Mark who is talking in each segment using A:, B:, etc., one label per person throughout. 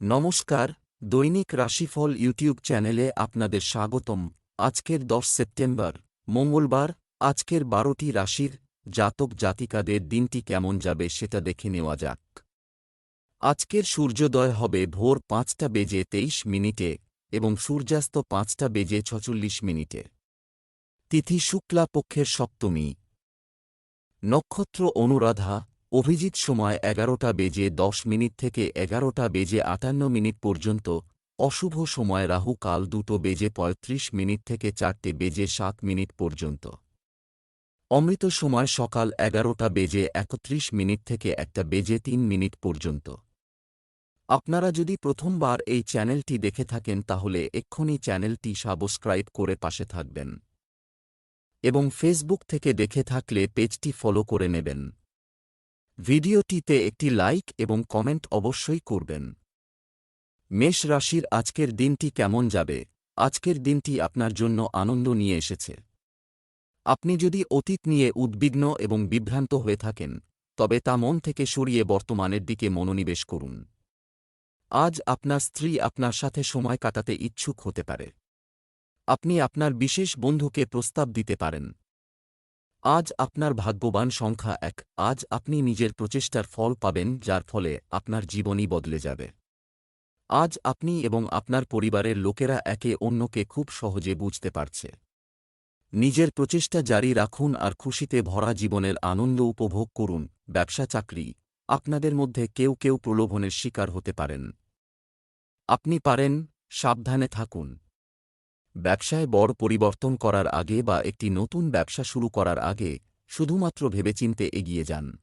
A: নমস্কার, দৈনিক রাশিফল ইউটিউব চ্যানেলে আপনাদের স্বাগতম। আজকের দশ সেপ্টেম্বর, মঙ্গলবার, আজকের বারোটি রাশির জাতক জাতিকাদের দিনটি কেমন যাবে সেটা দেখে নেওয়া যাক। আজকের সূর্যোদয় হবে ভোর পাঁচটা বেজে তেইশ মিনিটে এবং সূর্যাস্ত পাঁচটা বেজে ছচল্লিশ মিনিটে। তিথি শুক্লা পক্ষের সপ্তমী। নক্ষত্র অনুরাধা অভিজিৎ সময় এগারোটা বেজে দশ মিনিট থেকে এগারোটা বেজে আটান্ন মিনিট পর্যন্ত, অশুভ সময় রাহু কাল দুটো বেজে পঁয়ত্রিশ মিনিট থেকে চারটে বেজে সাত মিনিট পর্যন্ত। অমৃত সময় সকাল এগারোটা বেজে একত্রিশ মিনিট থেকে একটা বেজে তিন মিনিট পর্যন্ত। আপনারা যদি প্রথমবার এই চ্যানেলটি দেখে থাকেন তাহলে এক্ষুনি চ্যানেলটি সাবস্ক্রাইব করে পাশে থাকবেন। এবং ফেসবুক থেকে দেখে থাকলে পেজটি ফলো করে নেবেন। ভিডিওটিতে একটি লাইক এবং কমেন্ট অবশ্যই করবেন। মেষ রাশির আজকের দিনটি কেমন যাবে? আজকের দিনটি আপনার জন্য আনন্দ নিয়ে এসেছে। আপনি যদি অতীত নিয়ে উদ্বিগ্ন এবং বিভ্রান্ত হয়ে থাকেন, তবে তা মন থেকে সরিয়ে বর্তমানের দিকে মনোনিবেশ করুন। আজ আপনার স্ত্রী আপনার সাথে সময় কাটাতে ইচ্ছুক হতে পারে। আপনি আপনার বিশেষ বন্ধুকে প্রস্তাব দিতে পারেন। আজ আপনার ভাগ্যবান সংখ্যা এক। আজ আপনি নিজের প্রচেষ্টার ফল পাবেন, যার ফলে আপনার জীবনই বদলে যাবে। আজ আপনি এবং আপনার পরিবারের লোকেরা একে অন্যকে খুব সহজে বুঝতে পারছে। নিজের প্রচেষ্টা জারি রাখুন আর খুশিতে ভরা জীবনের আনন্দ উপভোগ করুন। ব্যবসা, চাকরি, আপনাদের মধ্যে কেউ কেউ প্রলোভনের শিকার হতে পারেন। আপনি পারেন, সাবধানে থাকুন। ব্যবসায় বড় পরিবর্তন করার আগে বা একটি নতুন ব্যবসা শুরু করার আগে শুধুমাত্র ভেবেচিন্তে এগিয়ে যান।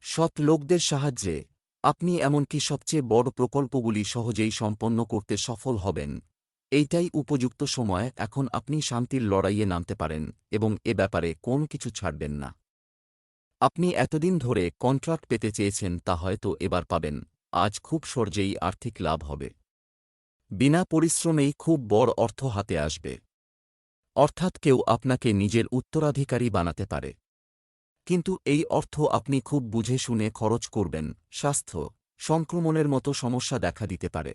A: সৎ লোকদের সাহায্যে। আপনি এমনকি সবচেয়ে বড় প্রকল্পগুলি সহজেই সম্পন্ন করতে সফল হবেন। এইটাই উপযুক্ত সময়, এখন আপনি শান্তির লড়াইয়ে নামতে পারেন এবং এ ব্যাপারে কোন কিছু ছাড়বেন না। আপনি এতদিন ধরে কন্ট্রাক্ট পেতে চেয়েছেন তা হয়তো এবার পাবেন। আজ খুব সহজেই আর্থিক লাভ হবে। বিনা পরিশ্রমেই খুব বড় অর্থ হাতে আসবে। অর্থাৎ কেউ আপনাকে নিজের উত্তরাধিকারী বানাতে পারে। কিন্তু এই অর্থ আপনি খুব বুঝে শুনে খরচ করবেন, স্বাস্থ্য, সংক্রমণের মতো সমস্যা দেখা দিতে পারে।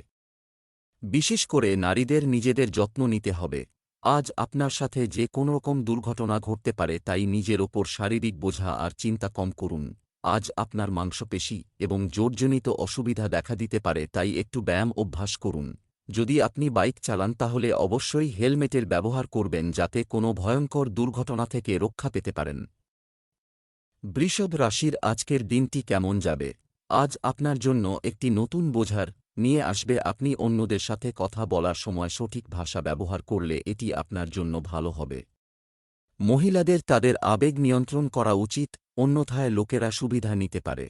A: বিশেষ করে নারীদের নিজেদের যত্ন নিতে হবে। আজ আপনার সাথে যে কোনোরকম দুর্ঘটনা ঘটতে পারে তাই নিজের ওপর শারীরিক বোঝা আর চিন্তা কম করুন। আজ আপনার মাংসপেশি এবং জোরজনিত অসুবিধা দেখা দিতে পারে তাই একটু ব্যায়াম অভ্যাস করুন। যদি আপনি বাইক চালান তাহলে অবশ্যই হেলমেটের ব্যবহার করবেন যাতে কোনো ভয়ঙ্কর দুর্ঘটনা থেকে রক্ষা পেতে পারেন। বৃষভ রাশির আজকের দিনটি কেমন যাবে? আজ আপনার জন্য একটি নতুন বোঝার নিয়ে আসবে। আপনি অন্যদের সাথে কথা বলার সময় সঠিক ভাষা ব্যবহার করলে এটি আপনার জন্য ভালো হবে। মহিলাদের তাদের আবেগ নিয়ন্ত্রণ করা উচিত, অন্যথায় লোকেরা সুবিধা নিতে পারে।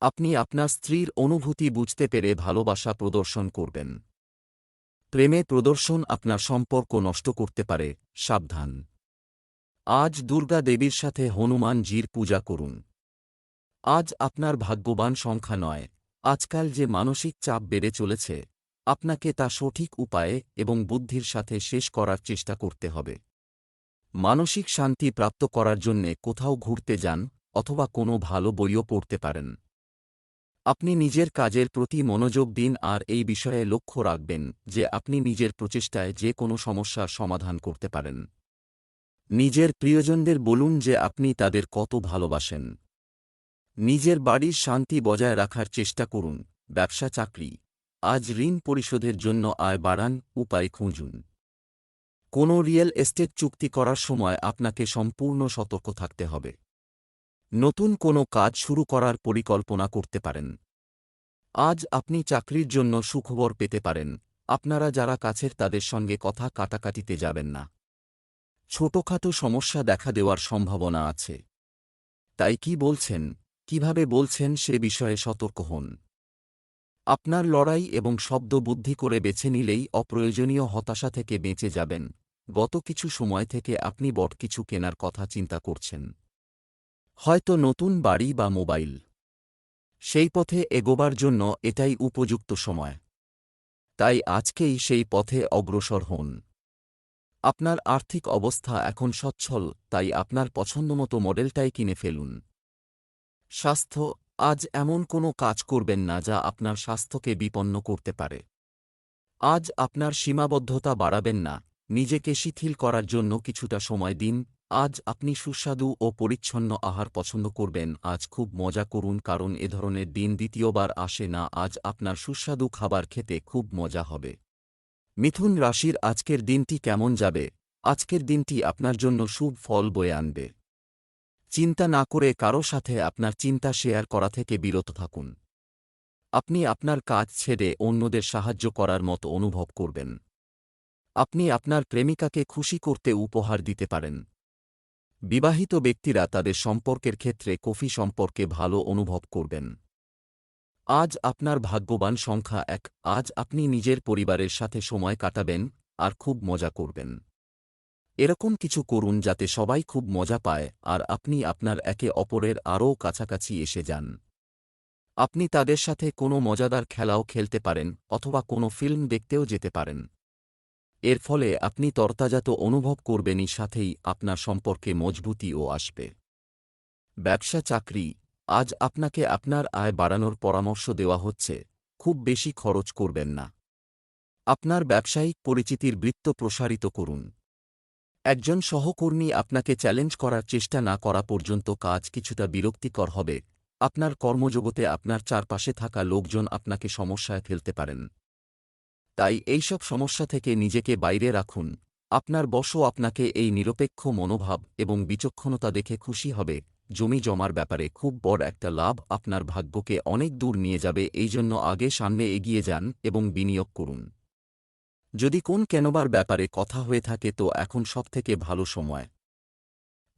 A: আপনি আপনার স্ত্রীর অনুভূতি বুঝতে পেরে ভালোবাসা প্রদর্শন করবেন। প্রেমে প্রদর্শন আপনার সম্পর্ক নষ্ট করতে পারে, সাবধান। আজ দুর্গা দেবীর সাথে হনুমানজির পূজা করুন। আজ আপনার ভাগ্যবান সংখ্যা নয়, আজকাল যে মানসিক চাপ বেড়ে চলেছে, আপনাকে তা সঠিক উপায়ে এবং বুদ্ধির সাথে শেষ করার চেষ্টা করতে হবে। মানসিক শান্তি প্রাপ্ত করার জন্যে কোথাও ঘুরতে যান অথবা কোনো ভালো বইও পড়তে পারেন। আপনি নিজের কাজের প্রতি মনোযোগ দিন আর এই বিষয়ে লক্ষ্য রাখবেন যে আপনি নিজের প্রচেষ্টায় যে কোনো সমস্যার সমাধান করতে পারেন। নিজের প্রিয়জনদের বলুন যে আপনি তাদের কত ভালোবাসেন। নিজের বাড়ির শান্তি বজায় রাখার চেষ্টা করুন, ব্যবসা, চাকরি। আজ ঋণ পরিশোধের জন্য আয় বাড়ান, উপায় খুঁজুন। কোনো রিয়েল এস্টেট চুক্তি করার সময় আপনাকে সম্পূর্ণ সতর্ক থাকতে হবে। নতুন কোনো কাজ শুরু করার পরিকল্পনা করতে পারেন। আজ আপনি চাকরির জন্য সুখবর পেতে পারেন। আপনারা যারা কাছের তাদের সঙ্গে কথা কাটাকাটিতে যাবেন না। ছোটখাটো সমস্যা দেখা দেওয়ার সম্ভাবনা আছে। তাই কি বলছেন? কীভাবে বলছেন সে বিষয়ে সতর্ক হন। আপনার লড়াই এবং শব্দ বুদ্ধি করে বেছে নিলেই অপ্রয়োজনীয় হতাশা থেকে বেঁচে যাবেন। গত কিছু সময় থেকে আপনি বট কিছু কেনার কথা চিন্তা করছেন। হয়তো নতুন বাড়ি বা মোবাইল। সেই পথে এগোবার জন্য এটাই উপযুক্ত সময়। তাই আজকেই সেই পথে অগ্রসর হন। আপনার আর্থিক অবস্থা এখন সচ্ছল, তাই আপনার পছন্দমতো মডেলটাই কিনে ফেলুন। স্বাস্থ্য, আজ এমন কোনো কাজ করবেন না যা আপনার স্বাস্থ্যকে বিপন্ন করতে পারে। আজ আপনার সীমাবদ্ধতা বাড়াবেন না, নিজেকে শিথিল করার জন্য কিছুটা সময় দিন আজ আপনি সুস্বাদু ও পরিচ্ছন্ন আহার পছন্দ করবেন। আজ খুব মজা করুন কারণ এ ধরনের দিন দ্বিতীয়বার আসে না। আজ আপনার সুস্বাদু খাবার খেতে খুব মজা হবে। মিথুন রাশির আজকের দিনটি কেমন যাবে? আজকের দিনটি আপনার জন্য শুভ ফল বয়ে আনবে। চিন্তা না করে কারও সাথে আপনার চিন্তা শেয়ার করা থেকে বিরত থাকুন। আপনি আপনার কাজ ছেড়ে অন্যদের সাহায্য করার মতো অনুভব করবেন। আপনি আপনার প্রেমিকাকে খুশি করতে উপহার দিতে পারেন। বিবাহিত ব্যক্তিরা তাদের সম্পর্কের ক্ষেত্রে কফি সম্পর্কে ভালো অনুভব করবেন। আজ আপনার ভাগ্যবান সংখ্যা এক, আজ আপনি নিজের পরিবারের সাথে সময় কাটাবেন আর খুব মজা করবেন। এরকম কিছু করুন যাতে সবাই খুব মজা পায় আর আপনি আপনার একে অপরের আরও কাছাকাছি এসে যান। আপনি তাদের সাথে কোনো মজাদার খেলাও খেলতে পারেন অথবা কোনো ফিল্ম দেখতেও যেতে পারেন। এর ফলে আপনি তরতাজাত অনুভব করবেনই সাথেই আপনার সম্পর্কে মজবুতিও আসবে। ব্যবসা চাকরি, আজ আপনাকে আপনার আয় বাড়ানোর পরামর্শ দেওয়া হচ্ছে, খুব বেশি খরচ করবেন না। আপনার ব্যবসায়িক পরিচিতির বৃত্ত প্রসারিত করুন। একজন সহকর্মী আপনাকে চ্যালেঞ্জ করার চেষ্টা না করা পর্যন্ত কাজ কিছুটা বিরক্তিকর হবে, আপনার কর্মজগতে আপনার চারপাশে থাকা লোকজন আপনাকে সমস্যায় ফেলতে পারেন। তাই এইসব সমস্যা থেকে নিজেকে বাইরে রাখুন। আপনার বশও আপনাকে এই নিরপেক্ষ মনোভাব এবং বিচক্ষণতা দেখে খুশি হবে। জমি জমার ব্যাপারে খুব বড় একটা লাভ আপনার ভাগ্যকে অনেক দূর নিয়ে যাবে, এই জন্য আগে সামনে এগিয়ে যান এবং বিনিয়োগ করুন। যদি কোন কেনবার ব্যাপারে কথা হয়ে থাকে তো এখন সবথেকে ভালো সময়।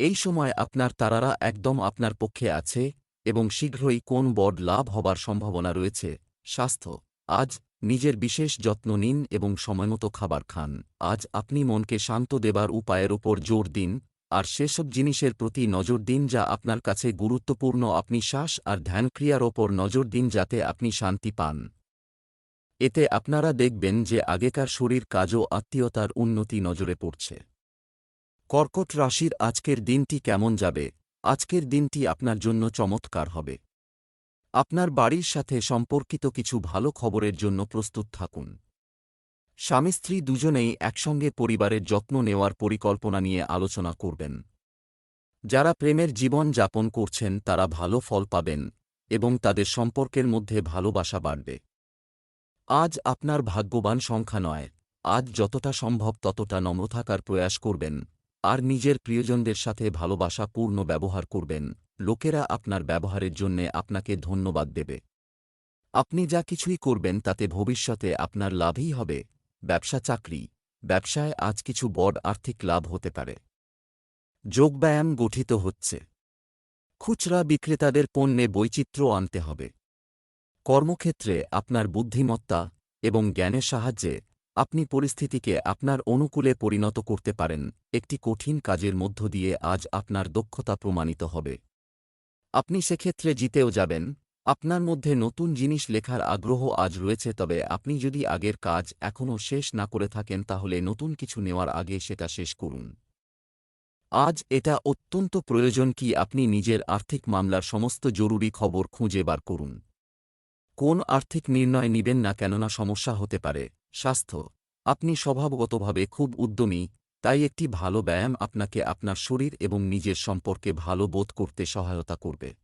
A: এই সময় আপনার তারারা একদম আপনার পক্ষে আছে এবং শীঘ্রই কোন বড় লাভ হবার সম্ভাবনা রয়েছে। স্বাস্থ্য, আজ নিজের বিশেষ যত্ন নিন এবং সময়মতো খাবার খান। আজ আপনি মনকে শান্ত দেবার উপায়ের ওপর জোর দিন, আর সেসব জিনিসের প্রতি নজর দিন যা আপনার কাছে গুরুত্বপূর্ণ। আপনি শ্বাস আর ধ্যানক্রিয়ার ওপর নজর দিন যাতে আপনি শান্তি পান। এতে আপনারা দেখবেন যে আগেকার শরীর কাজও আত্মীয়তার উন্নতি নজরে পড়ছে। কর্কট রাশির আজকের দিনটি কেমন যাবে? আজকের দিনটি আপনার জন্য চমৎকার হবে। আপনার বাড়ির সাথে সম্পর্কিত কিছু ভালো খবরের জন্য প্রস্তুত থাকুন। স্বামী স্ত্রী দুজনেই একসঙ্গে পরিবারের যত্ন নেওয়ার পরিকল্পনা নিয়ে আলোচনা করবেন। যারা প্রেমের জীবন যাপন করছেন, তারা ভালো ফল পাবেন এবং তাদের সম্পর্কের মধ্যে ভালোবাসা বাড়বে। আজ আপনার ভাগ্যবান সংখ্যা নয়। আজ যতটা সম্ভব ততটা নম্র থাকার প্রয়াস করবেন। আর নিজের প্রিয়জনদের সাথে ভালোবাসাপূর্ণ ব্যবহার করবেন। লোকেরা আপনার ব্যবহারের জন্যে আপনাকে ধন্যবাদ দেবে। আপনি যা কিছুই করবেন তাতে ভবিষ্যতে আপনার লাভই হবে, ব্যবসা চাকরি, ব্যবসায় আজ কিছু বড় আর্থিক লাভ হতে পারে। যোগব্যায়াম গঠিত হচ্ছে। খুচরা বিক্রেতাদের পণ্যে বৈচিত্র্য আনতে হবে। কর্মক্ষেত্রে আপনার বুদ্ধিমত্তা এবং জ্ঞানের সাহায্যে আপনি পরিস্থিতিকে আপনার অনুকূলে পরিণত করতে পারেন। একটি কঠিন কাজের মধ্য দিয়ে আজ আপনার দক্ষতা প্রমাণিত হবে। আপনি সেক্ষেত্রে জিতেও যাবেন। আপনার মধ্যে নতুন জিনিস লেখার আগ্রহ আজ রয়েছে, তবে আপনি যদি আগের কাজ এখনও শেষ না করে থাকেন, তাহলে নতুন কিছু নেওয়ার আগে সেটা শেষ করুন। আজ এটা অত্যন্ত প্রয়োজন কি আপনি নিজের আর্থিক মামলার সমস্ত জরুরি খবর খুঁজে বার করুন। কোন আর্থিক নির্ণয় নিবেন না কেননা সমস্যা হতে পারে। স্বাস্থ্য। আপনি স্বভাবগতভাবে খুব উদ্যমী তাই একটি ভালো ব্যায়াম আপনাকে আপনার শরীর এবং নিজের সম্পর্কে ভালো বোধ করতে সহায়তা করবে।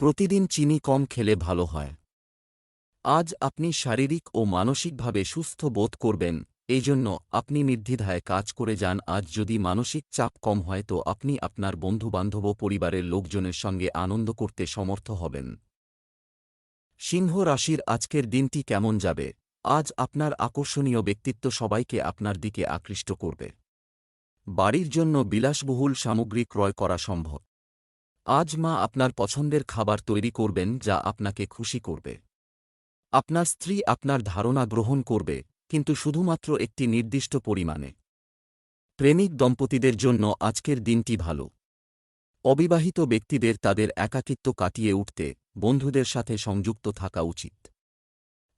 A: প্রতিদিন চিনি কম খেলে ভালো হয়। আজ আপনি শারীরিক ও মানসিকভাবে সুস্থ বোধ করবেন এই জন্য আপনি নির্দ্বিধায় কাজ করে যান। আজ যদি মানসিক চাপ কম হয় তো আপনি আপনার বন্ধুবান্ধব ও পরিবারের লোকজনের সঙ্গে আনন্দ করতে সমর্থ হবেন। সিংহ রাশির আজকের দিনটি কেমন যাবে? আজ আপনার আকর্ষণীয় ব্যক্তিত্ব সবাইকে আপনার দিকে আকৃষ্ট করবে। বাড়ির জন্য বিলাসবহুল সামগ্রী ক্রয় করা সম্ভব। আজ মা আপনার পছন্দের খাবার তৈরি করবেন যা আপনাকে খুশি করবে। আপনার স্ত্রী আপনার ধারণা গ্রহণ করবে, কিন্তু শুধুমাত্র একটি নির্দিষ্ট পরিমাণে। প্রেমিক দম্পতিদের জন্য আজকের দিনটি ভালো। অবিবাহিত ব্যক্তিদের তাদের একাকিত্ব কাটিয়ে উঠতে বন্ধুদের সাথে সংযুক্ত থাকা উচিত।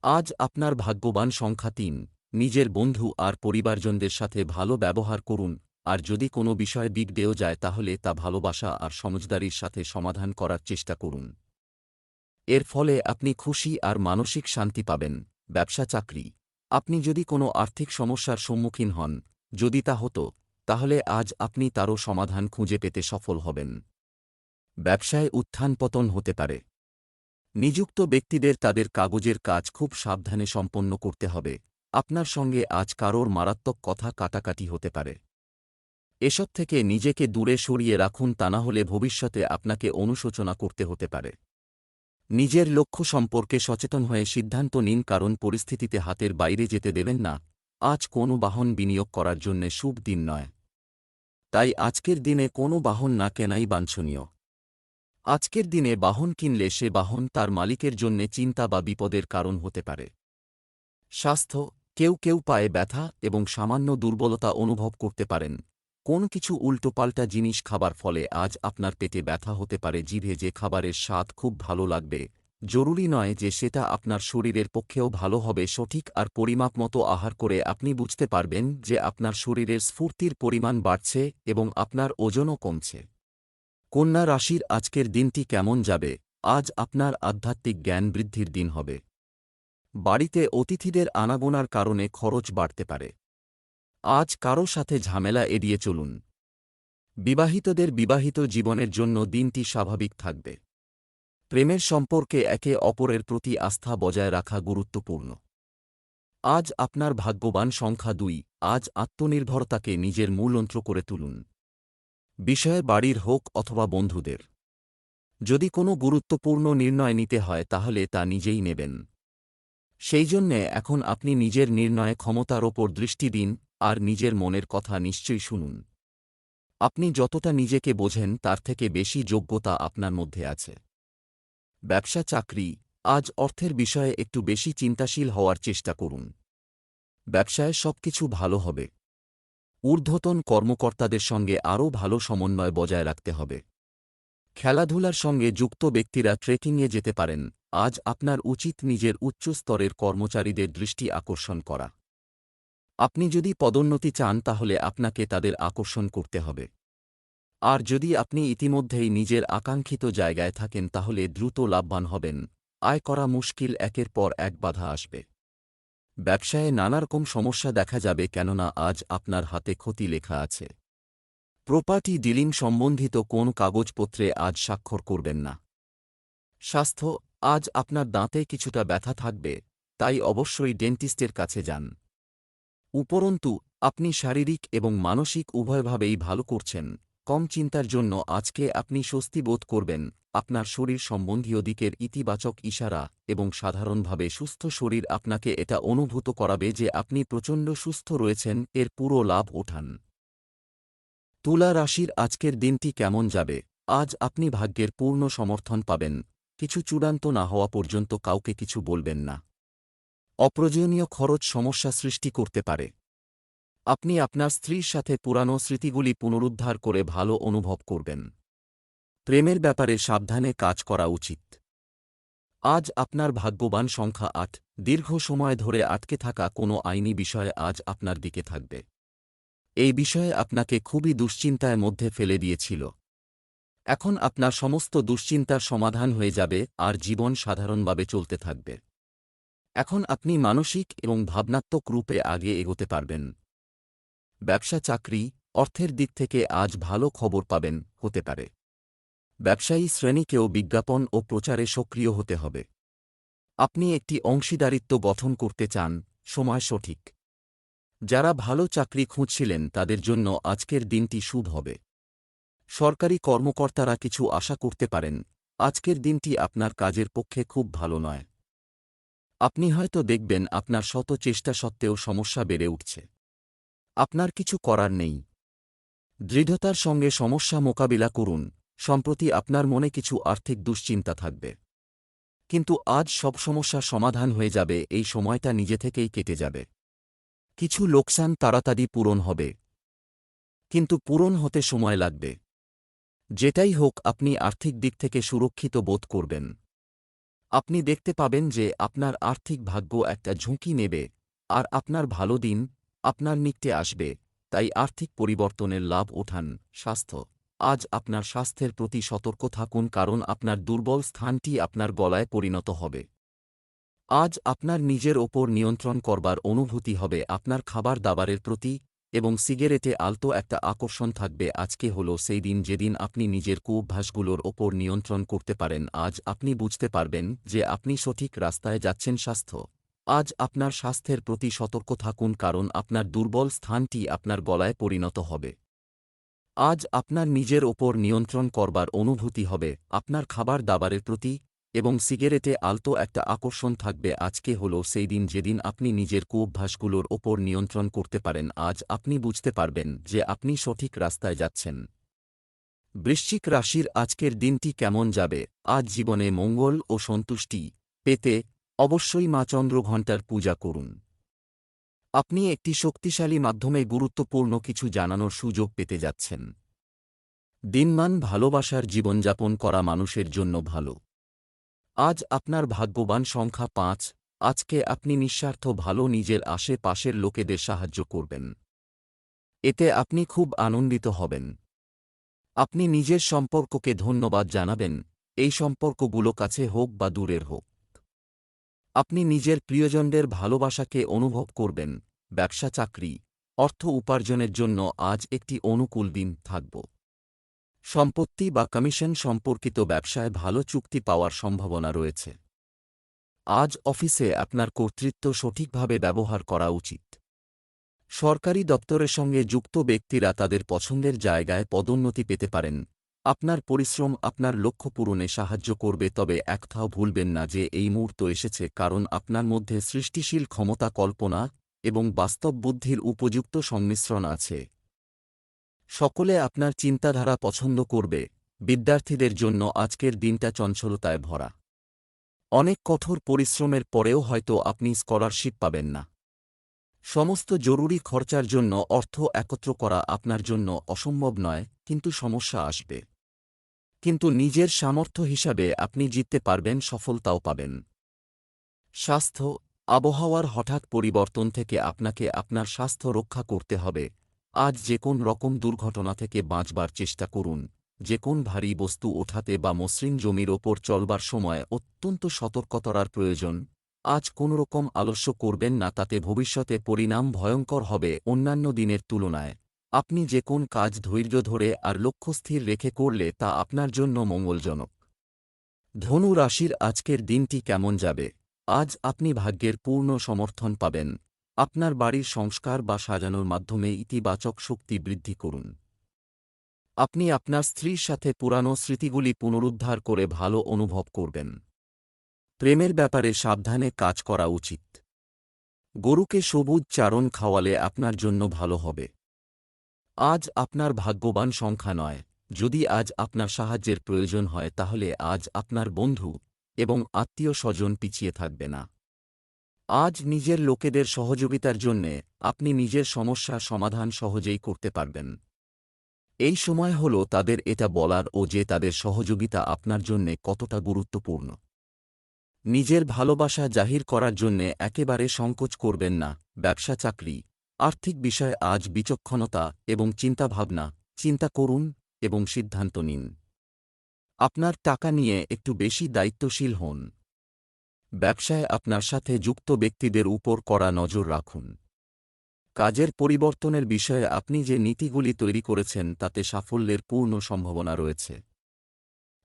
A: আজ আপনার ভাগ্যবান সংখ্যা তিন, নিজের বন্ধু আর পরিবারজনদের সাথে ভালো ব্যবহার করুন আর যদি কোনো বিষয় বিগড়েও যায় তাহলে তা ভালোবাসা আর সমজদারির সাথে সমাধান করার চেষ্টা করুন। এর ফলে আপনি খুশি আর মানসিক শান্তি পাবেন। ব্যবসা চাকরি। আপনি যদি কোনো আর্থিক সমস্যার সম্মুখীন হন, যদি তা হতো, তাহলে আজ আপনি তারও সমাধান খুঁজে পেতে সফল হবেন। ব্যবসায় উত্থান পতন হতে পারে। নিযুক্ত ব্যক্তিদের তাদের কাগজের কাজ খুব সাবধানে সম্পন্ন করতে হবে। আপনার সঙ্গে আজ কারোর মারাত্মক কথা কাটাকাটি হতে পারে। এসব থেকে নিজেকে দূরে সরিয়ে রাখুন তা না হলে ভবিষ্যতে আপনাকে অনুশোচনা করতে হতে পারে। নিজের লক্ষ্য সম্পর্কে সচেতন হয়ে সিদ্ধান্ত নিন কারণ পরিস্থিতিতে হাতের বাইরে যেতে দেবেন না। আজ কোনো বাহন বিনিয়োগ করার জন্যে শুভ দিন নয়। তাই আজকের দিনে কোনো বাহন না কেনাই বাঞ্ছনীয়। আজকের দিনে বাহন কিনলে সে বাহন তার মালিকের জন্যে চিন্তা বা বিপদের কারণ হতে পারে। স্বাস্থ্য, কেউ কেউ পায়ে ব্যথা এবং সামান্য দুর্বলতা অনুভব করতে পারেন। কোন কিছু উল্টোপাল্টা জিনিস খাবার ফলে আজ আপনার পেটে ব্যথা হতে পারে জিভে যে খাবারের স্বাদ খুব ভালো লাগবে। জরুরি নয় যে সেটা আপনার শরীরের পক্ষেও ভালো হবে, সঠিক আর পরিমাপ মতো আহার করে আপনি বুঝতে পারবেন যে আপনার শরীরের স্ফূর্তির পরিমাণ বাড়ছে এবং আপনার ওজনও কমছে। কন্যা রাশির আজকের দিনটি কেমন যাবে? আজ আপনার আধ্যাত্মিক জ্ঞান বৃদ্ধির দিন হবে। বাড়িতে অতিথিদের আনাগোনার কারণে খরচ বাড়তে পারে। আজ কারও সাথে ঝামেলা এড়িয়ে চলুন। বিবাহিতদের বিবাহিত জীবনের জন্য দিনটি স্বাভাবিক থাকবে। প্রেমের সম্পর্কে একে অপরের প্রতি আস্থা বজায় রাখা গুরুত্বপূর্ণ। আজ আপনার ভাগ্যবান সংখ্যা দুই, আজ আত্মনির্ভরতাকে নিজের মূলন্ত্র করে তুলুন। বিষয়ে বাড়ির হোক অথবা বন্ধুদের। যদি কোনো গুরুত্বপূর্ণ নির্ণয় নিতে হয় তাহলে তা নিজেই নেবেন। সেই জন্যে এখন আপনি নিজের নির্ণয়ে ক্ষমতার ওপর দৃষ্টি দিন আর নিজের মনের কথা নিশ্চয়ই শুনুন। আপনি যতটা নিজেকে বোঝেন, তার থেকে বেশি যোগ্যতা আপনার মধ্যে আছে। ব্যবসা, চাকরি, আজ অর্থের বিষয়ে একটু বেশি চিন্তাশীল হওয়ার চেষ্টা করুন। ব্যবসায় সবকিছু ভালো হবে। ঊর্ধ্বতন কর্মকর্তাদের সঙ্গে আরও ভালো সমন্বয় বজায় রাখতে হবে। খেলাধুলার সঙ্গে যুক্ত ব্যক্তিরা ট্রেকিংয়ে যেতে পারেন। আজ আপনার উচিত নিজের উচ্চ স্তরের কর্মচারীদের দৃষ্টি আকর্ষণ করা। আপনি যদি পদোন্নতি চান, তাহলে আপনাকে তাদের আকর্ষণ করতে হবে। আর যদি আপনি ইতিমধ্যেই নিজের আকাঙ্ক্ষিত জায়গায় থাকেন, তাহলে দ্রুত লাভবান হবেন। আয় করা মুশকিল, একের পর এক বাধা আসবে। ব্যবসায়ে নানারকম সমস্যা দেখা যাবে, কেননা আজ আপনার হাতে ক্ষতি লেখা আছে। প্রপার্টি ডিলিং সম্বন্ধিত কোন কাগজপত্রে আজ স্বাক্ষর করবেন না। স্বাস্থ্য, আজ আপনার দাঁতে কিছুটা ব্যথা থাকবে, তাই অবশ্যই ডেন্টিস্টের কাছে যান। উপরন্তু, আপনি শারীরিক এবং মানসিক উভয়ভাবেই ভালো করছেন। কম চিন্তার জন্য আজকে আপনি স্বস্তি বোধ করবেন। আপনার শরীর সম্বন্ধীয় দিকের ইতিবাচক ইশারা এবং সাধারণভাবে সুস্থ শরীর আপনাকে এটা অনুভূত করাবে যে আপনি প্রচণ্ড সুস্থ রয়েছেন, এর পুরো লাভ ওঠান। তুলা রাশির আজকের দিনটি কেমন যাবে? আজ আপনি ভাগ্যের পূর্ণ সমর্থন পাবেন। কিছু চূড়ান্ত না হওয়া পর্যন্ত কাউকে কিছু বলবেন না। অপ্রয়োজনীয় খরচ সমস্যা সৃষ্টি করতে পারে। আপনি আপনার স্ত্রীর সাথে পুরানো স্মৃতিগুলি পুনরুদ্ধার করে ভালো অনুভব করবেন। প্রেমের ব্যাপারে সাবধানে কাজ করা উচিত। আজ আপনার ভাগ্যবান সংখ্যা আট, দীর্ঘ সময় ধরে আটকে থাকা কোনো আইনি বিষয়ে আজ আপনার দিকে থাকবে। এই বিষয়ে আপনাকে খুবই দুশ্চিন্তায় মধ্যে ফেলে দিয়েছিল। এখন আপনার সমস্ত দুশ্চিন্তার সমাধান হয়ে যাবে আর জীবন সাধারণভাবে চলতে থাকবে। এখন আপনি মানসিক এবং ভাবনাত্মক রূপে আগে এগোতে পারবেন। ব্যবসা চাকরি অর্থের দিক থেকে আজ ভালো খবর পাবেন হতে পারে। ব্যবসায়ী শ্রেণীকেও বিজ্ঞাপন ও প্রচারে সক্রিয় হতে হবে। আপনি একটি অংশীদারিত্ব গঠন করতে চান, সময় সঠিক। যারা ভালো চাকরি খুঁজছিলেন তাদের জন্য আজকের দিনটি শুভ হবে। সরকারি কর্মকর্তারা কিছু আশা করতে পারেন, আজকের দিনটি আপনার কাজের পক্ষে খুব ভালো নয়। আপনি হয়তো দেখবেন আপনার শত চেষ্টা সত্ত্বেও সমস্যা বেড়ে উঠছে। আপনার কিছু করার নেই। দৃঢ়তার সঙ্গে সমস্যা মোকাবিলা করুন, সম্প্রতি আপনার মনে কিছু আর্থিক দুশ্চিন্তা থাকবে। কিন্তু আজ সব সমস্যা সমাধান হয়ে যাবে, এই সময়টা নিজে থেকেই কেটে যাবে। কিছু লোকসান তাড়াতাড়ি পূরণ হবে। কিন্তু পূরণ হতে সময় লাগবে। যেটাই হোক, আপনি আর্থিক দিক থেকে সুরক্ষিত বোধ করবেন। আপনি দেখতে পাবেন যে আপনার আর্থিক ভাগ্য একটা ঝুঁকি নেবে, আর আপনার ভালো দিন আপনার নিকটে আসবে, তাই আর্থিক পরিবর্তনের লাভ ওঠান স্বাস্থ্য। আজ আপনার স্বাস্থ্যের প্রতি সতর্ক থাকুন কারণ আপনার দুর্বল স্থানটি আপনার গলায় পরিণত হবে। আজ আপনার নিজের ওপর নিয়ন্ত্রণ করবার অনুভূতি হবে, আপনার খাবার দাবারের প্রতি এবং সিগারেটে আলতো একটা আকর্ষণ থাকবে। আজকে হল সেই দিন যেদিন আপনি নিজের কুঅভ্যাসগুলোর ওপর নিয়ন্ত্রণ করতে পারেন। আজ আপনি বুঝতে পারবেন যে আপনি সঠিক রাস্তায় যাচ্ছেন স্বাস্থ্য। আজ আপনার স্বাস্থ্যের প্রতি সতর্ক থাকুন কারণ আপনার দুর্বল স্থানটি আপনার গলায় পরিণত হবে। আজ আপনার নিজের ওপর নিয়ন্ত্রণ করবার অনুভূতি হবে। আপনার খাবার দাবারের প্রতি এবং সিগারেটে আলতো একটা আকর্ষণ থাকবে। আজকে হল সেই দিন যেদিন আপনি নিজের কুঅভ্যাসগুলোর ওপর নিয়ন্ত্রণ করতে পারেন। আজ আপনি বুঝতে পারবেন যে আপনি সঠিক রাস্তায় যাচ্ছেন। বৃশ্চিক রাশির আজকের দিনটি কেমন যাবে? আজ জীবনে মঙ্গল ও সন্তুষ্টি পেতে অবশ্যই মা চন্দ্রঘণ্টার পূজা করুন। আপনি একটি শক্তিশালী মাধ্যমে গুরুত্বপূর্ণ কিছু জানানোর সুযোগ পেতে যাচ্ছেন। দিনমান ভালোবাসার জীবনযাপন করা মানুষের জন্য ভালো। আজ আপনার ভাগ্যবান সংখ্যা পাঁচ, আজকে আপনি নিঃস্বার্থ ভালো নিজের আশেপাশের লোকেদের সাহায্য করবেন। এতে আপনি খুব আনন্দিত হবেন। আপনি নিজের সম্পর্ককে ধন্যবাদ জানাবেন, এই সম্পর্কগুলো কাছে হোক বা দূরের হোক। আপনি নিজের প্রিয়জনদের ভালোবাসাকে অনুভব করবেন, ব্যবসা চাকরি, অর্থ উপার্জনের জন্য আজ একটি অনুকূল দিন থাকব। সম্পত্তি বা কমিশন সম্পর্কিত ব্যবসায় ভালো চুক্তি পাওয়ার সম্ভাবনা রয়েছে। আজ অফিসে আপনার কর্তৃত্ব সঠিকভাবে ব্যবহার করা উচিত। সরকারি দপ্তরের সঙ্গে যুক্ত ব্যক্তিরা তাদের পছন্দের জায়গায় পদোন্নতি পেতে পারেন। আপনার পরিশ্রম আপনার লক্ষ্য পূরণে সাহায্য করবে, তবে একথাও ভুলবেন না যে এই মুহূর্ত এসেছে কারণ আপনার মধ্যে সৃষ্টিশীল ক্ষমতা কল্পনা এবং বাস্তব বুদ্ধির উপযুক্ত সংমিশ্রণ আছে। সকলে আপনার চিন্তাধারা পছন্দ করবে, বিদ্যার্থীদের জন্য আজকের দিনটা চঞ্চলতায় ভরা। অনেক কঠোর পরিশ্রমের পরেও হয়তো আপনি স্কলারশিপ পাবেন না। সমস্ত জরুরি খরচার জন্য অর্থ একত্র করা আপনার জন্য অসম্ভব নয়, কিন্তু সমস্যা আসবে। কিন্তু নিজের সামর্থ্য হিসাবে আপনি জিততে পারবেন, সফলতাও পাবেন। স্বাস্থ্য, আবহাওয়ার হঠাৎ পরিবর্তন থেকে আপনাকে আপনার স্বাস্থ্য রক্ষা করতে হবে আজ যে কোন রকম দুর্ঘটনা থেকে বাঁচবার চেষ্টা করুন, যে কোন ভারী বস্তু ওঠাতে বা মসৃণ জমির ওপর চলবার সময় অত্যন্ত সতর্কতার প্রয়োজন। আজ কোনোরকম আলস্য করবেন না, তাতে ভবিষ্যতে পরিণাম ভয়ঙ্কর হবে অন্যান্য দিনের তুলনায়। আপনি যে কোন কাজ ধৈর্য ধরে আর লক্ষ্যস্থির রেখে করলে তা আপনার জন্য মঙ্গলজনক। ধনু রাশির আজকের দিনটি কেমন যাবে? আজ আপনি ভাগ্যের পূর্ণ সমর্থন পাবেন। আপনার বাড়ির সংস্কার বা সাজানোর মাধ্যমে ইতিবাচক শক্তি বৃদ্ধি করুন। আপনি আপনার স্ত্রীর সাথে পুরানো স্মৃতিগুলি পুনরুদ্ধার করে ভালো অনুভব করবেন। প্রেমের ব্যাপারে সাবধানে কাজ করা উচিত। গরুকে সবুজ চারণ খাওয়ালে আপনার জন্য ভালো হবে। আজ আপনার ভাগ্যবান সংখ্যা নয়। যদি আজ আপনার সাহায্যের প্রয়োজন হয় তাহলে আজ আপনার বন্ধু এবং আত্মীয় স্বজন পিছিয়ে থাকবে না। আজ নিজের লোকেদের সহযোগিতার জন্যে আপনি নিজের সমস্যার সমাধান সহজেই করতে পারবেন। এই সময় হল তাদের এটা বলার ও যে তাদের সহযোগিতা আপনার জন্যে কতটা গুরুত্বপূর্ণ। নিজের ভালোবাসা জাহির করার জন্যে একেবারে সংকোচ করবেন না, ব্যবসা চাকরি, আর্থিক বিষয়ে আজ বিচক্ষণতা এবং চিন্তাভাবনা, চিন্তা করুন এবং সিদ্ধান্ত নিন। আপনার টাকা নিয়ে একটু বেশি দায়িত্বশীল হন। ব্যবসায় আপনার সাথে যুক্ত ব্যক্তিদের উপর করা নজর রাখুন। কাজের পরিবর্তনের বিষয়ে আপনি যে নীতিগুলি তৈরি করেছেন, তাতে সাফল্যের পূর্ণ সম্ভাবনা রয়েছে।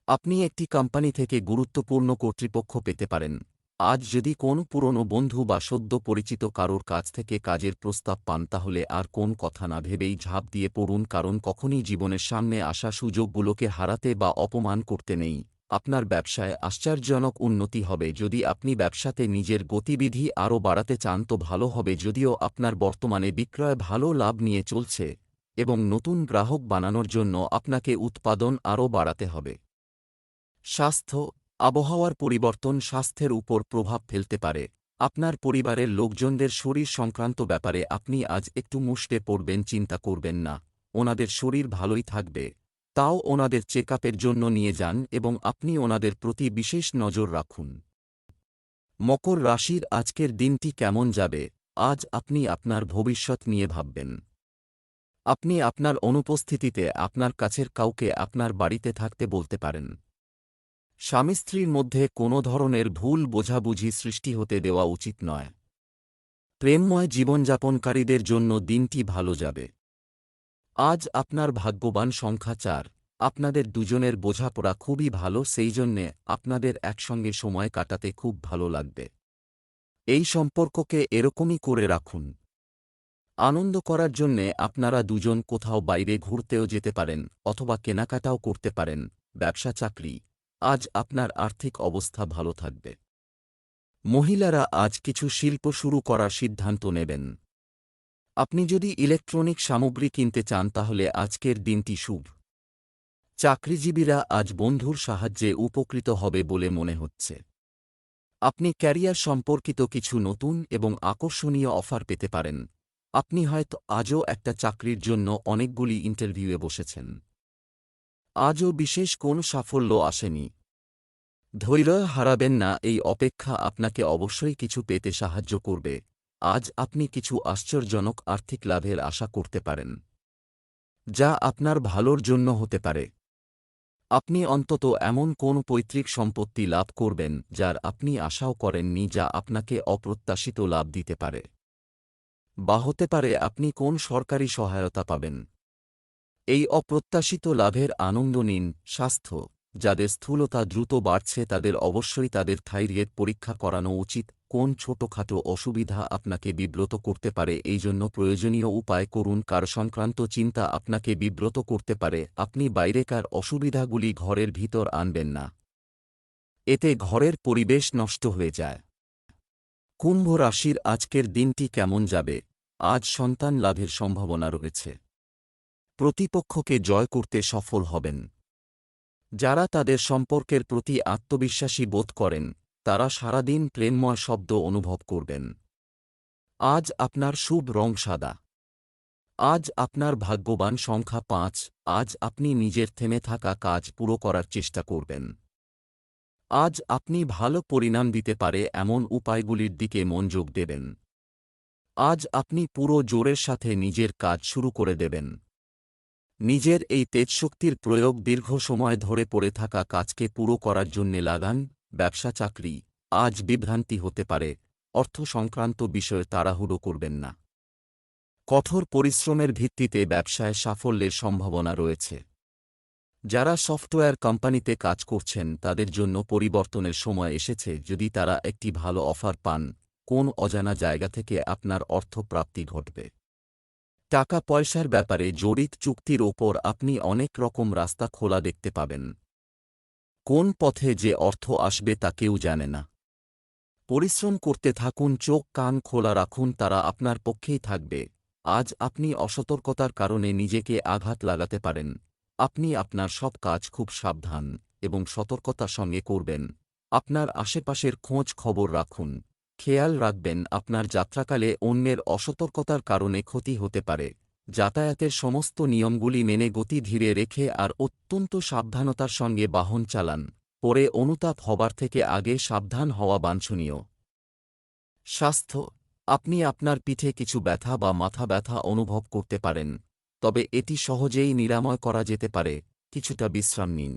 A: আপনি একটি কোম্পানি থেকে গুরুত্বপূর্ণ কর্তৃপক্ষ পেতে পারেন। আজ যদি কোন পুরনো বন্ধু বা সদ্য পরিচিত কারোর কাছ থেকে কাজের প্রস্তাব পান, তাহলে আর কোন কথা না ভেবেই ঝাঁপ দিয়ে পড়ুন, কারণ কখনই জীবনের সামনে আসা সুযোগগুলোকে হারাতে বা অপমান করতে নেই। আপনার ব্যবসায় আশ্চর্যজনক উন্নতি হবে। যদি আপনি ব্যবসাতে নিজের গতিবিধি আরও বাড়াতে চান তো ভালো হবে, যদিও আপনার বর্তমানে বিক্রয় ভালো লাভ নিয়ে চলছে এবং নতুন গ্রাহক বানানোর জন্য আপনাকে উৎপাদন আরও বাড়াতে হবে। স্বাস্থ্য, আবহাওয়ার পরিবর্তন স্বাস্থ্যের উপর প্রভাব ফেলতে পারে। আপনার পরিবারের লোকজনদের শরীর সংক্রান্ত ব্যাপারে আপনি আজ একটু মুষ্টে পড়বেন, চিন্তা করবেন না। ওনাদের শরীর ভালোই থাকবে। তাও ওনাদের চেক জন্য নিয়ে যান এবং আপনি ওনাদের প্রতি বিশেষ নজর রাখুন। মকর রাশির আজকের দিনটি কেমন যাবে? আজ আপনি আপনার ভবিষ্যৎ নিয়ে ভাববেন। আপনি আপনার অনুপস্থিতিতে আপনার কাছের কাউকে আপনার বাড়িতে থাকতে বলতে পারেন। স্বামী স্ত্রীর মধ্যে কোনো ধরনের ভুল বোঝাবুঝি সৃষ্টি হতে দেওয়া উচিত নয়। প্রেমময় জীবনযাপনকারীদের জন্য দিনটি ভালো যাবে। আজ আপনার ভাগ্যবান সংখ্যা চার। আপনাদের দুজনের বোঝাপড়া খুবই ভালো, সেই জন্যে আপনাদের একসঙ্গে সময় কাটাতে খুব ভালো লাগবে। এই সম্পর্ককে এরকমই করে রাখুন। আনন্দ করার জন্যে আপনারা দুজন কোথাও বাইরে ঘুরতেও যেতে পারেন অথবা কেনাকাটাও করতে পারেন, ব্যবসা চাকরি। আজ আপনার আর্থিক অবস্থা ভালো থাকবে। মহিলারা আজ কিছু শিল্প শুরু করার সিদ্ধান্ত নেবেন। আপনি যদি ইলেকট্রনিক সামগ্রী কিনতে চান তাহলে আজকের দিনটি শুভ। চাকরিজীবীরা আজ বন্ধুর সাহায্যে উপকৃত হবে বলে মনে হচ্ছে। আপনি ক্যারিয়ার সম্পর্কিত কিছু নতুন এবং আকর্ষণীয় অফার পেতে পারেন। আপনি হয়তো আজও একটা চাকরির জন্য অনেকগুলি ইন্টারভিউয়ে বসেছেন। আজও বিশেষ কোন সাফল্য আসেনি। ধৈর্য হারাবেন না, এই অপেক্ষা আপনাকে অবশ্যই কিছু পেতে সাহায্য করবে। আজ আপনি কিছু আশ্চর্যজনক আর্থিক লাভের আশা করতে পারেন, যা আপনার ভালোর জন্য হতে পারে। আপনি অন্তত এমন কোন পৈতৃক সম্পত্তি লাভ করবেন, যার আপনি আশাও করেননি, যা আপনাকে অপ্রত্যাশিত লাভ দিতে পারে। বা হতে পারে আপনি কোন সরকারি সহায়তা পাবেন। এই অপ্রত্যাশিত লাভের আনন্দ নিন, স্বাস্থ্য, যাদের স্থূলতা দ্রুত বাড়ছে, তাদের অবশ্যই তাদের থাইরয়েড পরীক্ষা করানো উচিত কোন ছোটখাটো অসুবিধা আপনাকে বিব্রত করতে পারে এই জন্য প্রয়োজনীয় উপায় করুন। কার সংক্রান্ত চিন্তা আপনাকে বিব্রত করতে পারে। আপনি বাইরেকার অসুবিধাগুলি ঘরের ভিতর আনবেন না। এতে ঘরের পরিবেশ নষ্ট হয়ে যায়। কুম্ভ রাশির আজকের দিনটি কেমন যাবে? আজ সন্তান লাভের সম্ভাবনা রয়েছে। প্রতিপক্ষকে জয় করতে সফল হবেন। যারা তাদের সম্পর্কের প্রতি আত্মবিশ্বাসী বোধ করেন তারা সারাদিন প্রেমময় শব্দ অনুভব করবেন। আজ আপনার শুভ রং সাদা। আজ আপনার ভাগ্যবান সংখ্যা পাঁচ। আজ আপনি নিজের থেমে থাকা কাজ পুরো করার চেষ্টা করবেন। আজ আপনি ভালো পরিণাম দিতে পারে এমন উপায়গুলির দিকে মনোযোগ দেবেন। আজ আপনি পুরো জোরের সাথে নিজের কাজ শুরু করে দেবেন। নিজের এই তেজশক্তির প্রয়োগ দীর্ঘ সময় ধরে পড়ে থাকা কাজকে পুরো করার জন্যে লাগান। ব্যবসা চাকরি, আজ বিভ্রান্তি হতে পারে, অর্থ সংক্রান্ত বিষয়ে তাড়াহুড়ো করবেন না। কঠোর পরিশ্রমের ভিত্তিতে ব্যবসায় সাফল্যের সম্ভাবনা রয়েছে। যারা সফটওয়্যার কোম্পানিতে কাজ করছেন, তাদের জন্য পরিবর্তনের সময় এসেছে যদি তারা একটি ভালো অফার পান, কোন অজানা জায়গা থেকে আপনার অর্থ প্রাপ্তি ঘটবে। টাকা পয়সার ব্যাপারে জড়িত চুক্তির ওপর আপনি অনেক রকম রাস্তা খোলা দেখতে পাবেন। কোন পথে যে অর্থ আসবে তা কেউ জানে না। পরিশ্রম করতে থাকুন, চোখ কান খোলা রাখুন, তারা আপনার পক্ষেই থাকবে। আজ আপনি অসতর্কতার কারণে নিজেকে আঘাত লাগাতে পারেন। আপনি আপনার সব কাজ খুব সাবধান এবং সতর্কতার সঙ্গে করবেন। আপনার আশেপাশের খোঁজ খবর রাখুন। খেয়াল রাখবেন, আপনার যাত্রাকালে অন্যের অসতর্কতার কারণে ক্ষতি হতে পারে। যাতায়াতের সমস্ত নিয়মগুলি মেনে গতি ধীরে রেখে আর অত্যন্ত সাবধানতার সঙ্গে বাহন চালান। পরে অনুতাপ হবার থেকে আগে সাবধান হওয়া বাঞ্ছনীয়। স্বাস্থ্য, আপনি আপনার পিঠে কিছু ব্যথা বা মাথা ব্যথা অনুভব করতে পারেন, তবে এটি সহজেই নিরাময় করা যেতে পারে, কিছুটা বিশ্রাম নিন।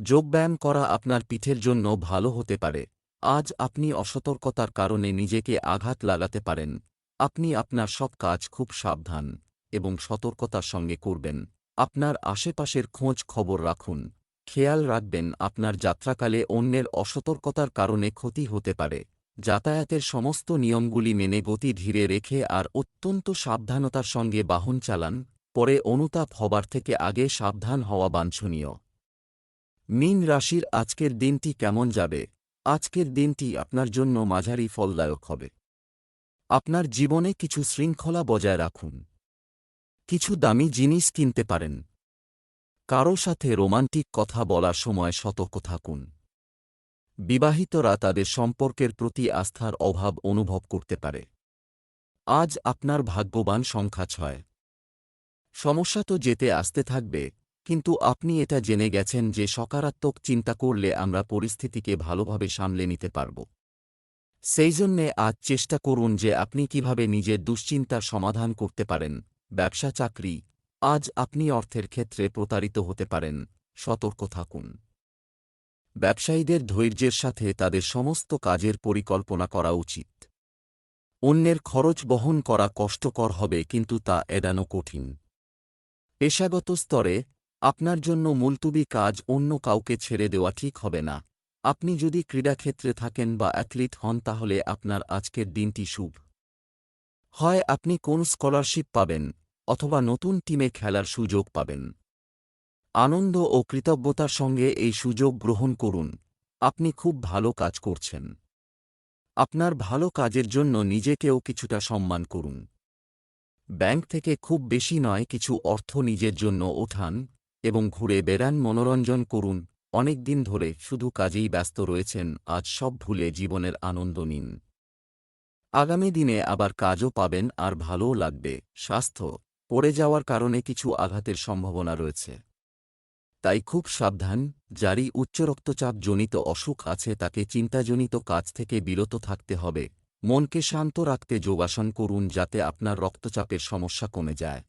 A: যোগব্যায়াম করা আপনার পিঠের জন্য ভালো হতে পারে, আজ আপনি অসতর্কতার কারণে নিজেকে আঘাত লাগাতে পারেন। আপনি আপনার সব কাজ খুব সাবধান এবং সতর্কতার সঙ্গে করবেন। আপনার আশেপাশের খোঁজ খবর রাখুন। খেয়াল রাখবেন আপনার যাত্রাকালে অন্যের অসতর্কতার কারণে ক্ষতি হতে পারে। যাতায়াতের সমস্ত নিয়মগুলি মেনে গতি ধীরে রেখে আর অত্যন্ত সাবধানতার সঙ্গে বাহন চালান, পরে অনুতাপ হবার থেকে আগে সাবধান হওয়া বাঞ্ছনীয়। মীন রাশির আজকের দিনটি কেমন যাবে? আজকের দিনটি আপনার জন্য মাঝারি ফলদায়ক হবে। আপনার জীবনে কিছু শৃঙ্খলা বজায় রাখুন। কিছু দামি জিনিস কিনতে পারেন। কারও সাথে রোমান্টিক কথা বলার সময় সতর্ক থাকুন। বিবাহিতরা তাদের সম্পর্কের প্রতি আস্থার অভাব অনুভব করতে পারে। আজ আপনার ভাগ্যবান সংখ্যা ছয়। সমস্যা তো যেতে আসতে থাকবে, কিন্তু আপনি এটা জেনে গেছেন যে সকারাত্মক চিন্তা করলে আমরা পরিস্থিতিকে ভালোভাবে সামলে নিতে পারব। সেই জন্যে আজ চেষ্টা করুন যে আপনি কীভাবে নিজের দুশ্চিন্তার সমাধান করতে পারেন। ব্যবসা চাকরি। আজ আপনি অর্থের ক্ষেত্রে প্রতারিত হতে পারেন। সতর্ক থাকুন। ব্যবসায়ীদের ধৈর্যের সাথে তাদের সমস্ত কাজের পরিকল্পনা করা উচিত। অন্যের খরচ বহন করা কষ্টকর হবে, কিন্তু তা এড়ানো কঠিন। পেশাগত স্তরে, আপনার জন্য মুলতুবি কাজ অন্য কাউকে ছেড়ে দেওয়া ঠিক হবে না। আপনি যদি ক্রীড়াক্ষেত্রে থাকেন বা অ্যাথলিট হন তাহলে আপনার আজকের দিনটি শুভ। হয় আপনি কোন স্কলারশিপ পাবেন অথবা নতুন টিমে খেলার সুযোগ পাবেন। আনন্দ ও কৃতজ্ঞতার সঙ্গে এই সুযোগ গ্রহণ করুন। আপনি খুব ভালো কাজ করছেন। আপনার ভালো কাজের জন্য নিজেকেও কিছুটা সম্মান করুন। ব্যাংক থেকে খুব বেশি নয়, কিছু অর্থ নিজের জন্য ওঠান এবং ঘুরে বেড়ান, মনোরঞ্জন করুন। অনেক দিন ধরে শুধু কাজেই ব্যস্ত রয়েছেন, আজ সব ভুলে জীবনের আনন্দ নিন। আগামী দিনে আবার কাজও পাবেন আর ভালোও লাগবে, স্বাস্থ্য, পড়ে যাওয়ার কারণে কিছু আঘাতের সম্ভাবনা রয়েছে। তাই খুব সাবধান, যারই উচ্চ রক্তচাপ জনিত অসুখ আছে তাকে চিন্তাজনিত কাজ থেকে বিরত থাকতে হবে। মনকে শান্ত রাখতে যোগাসন করুন যাতে আপনার রক্তচাপের সমস্যা কমে যায়।